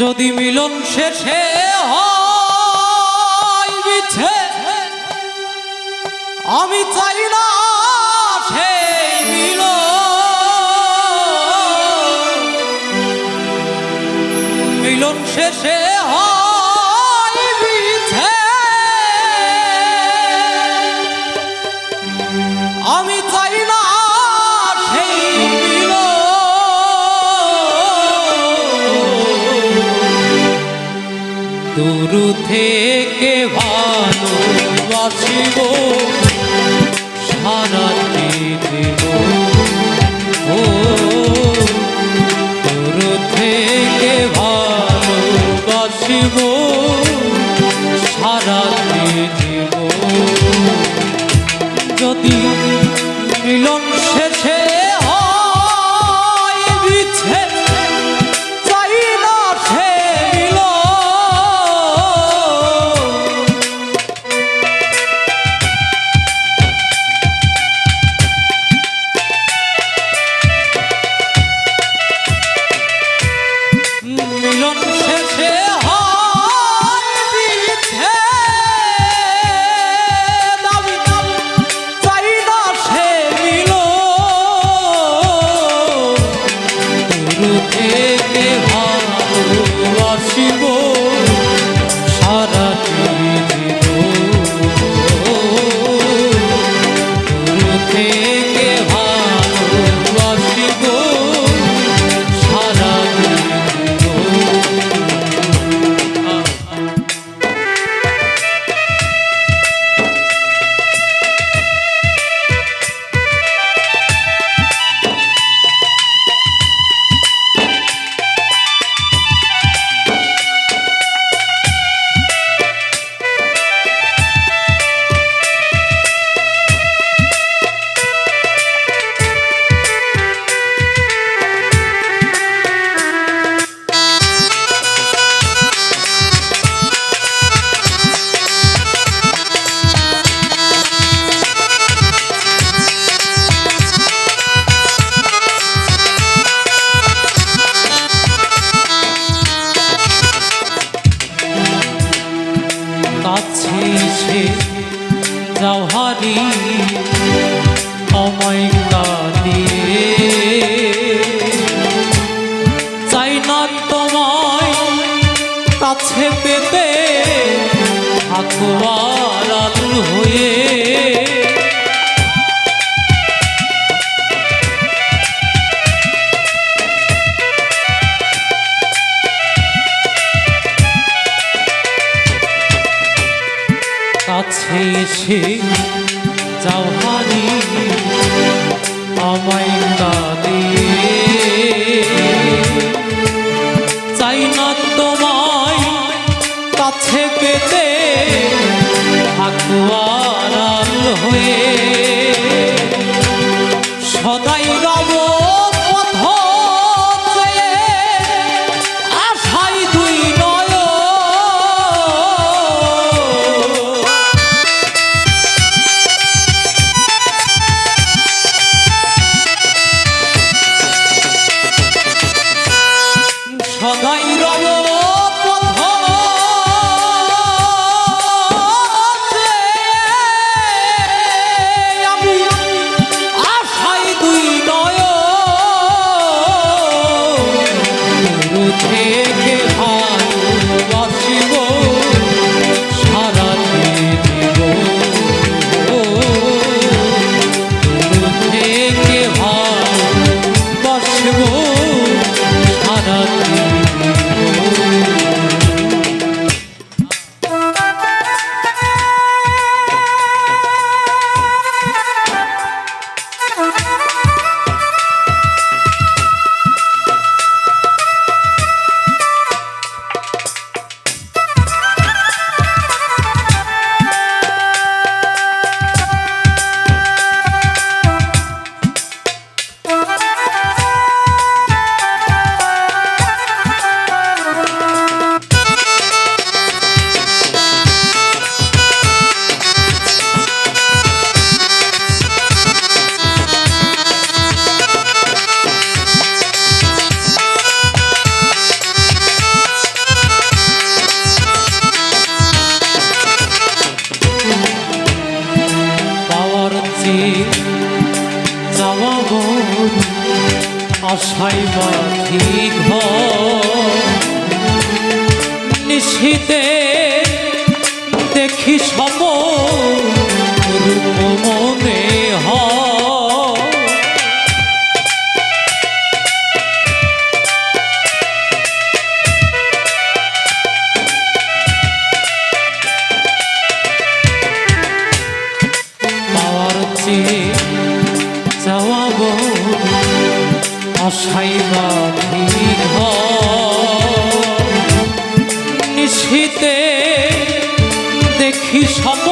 যদি মিলন শেষে হইছে আমি চাই না সেই মিলন। মিলন শেষে ah দাও হারি আমায় কাছে এসে যাও হারি আমায় চাই না তোমায় কাছে পেতে থাকুয়ার হয়ে। সদাই রব আশাই বাঁধি নিশীতে দেখি সব রূপ মনে হয়। see ছাইবা দেখি সব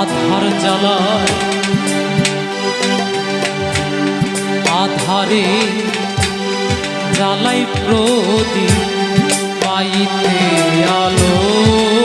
আধার জ্বালায়। আধারে জ্বালাই প্রদীপ পাইতে আলো।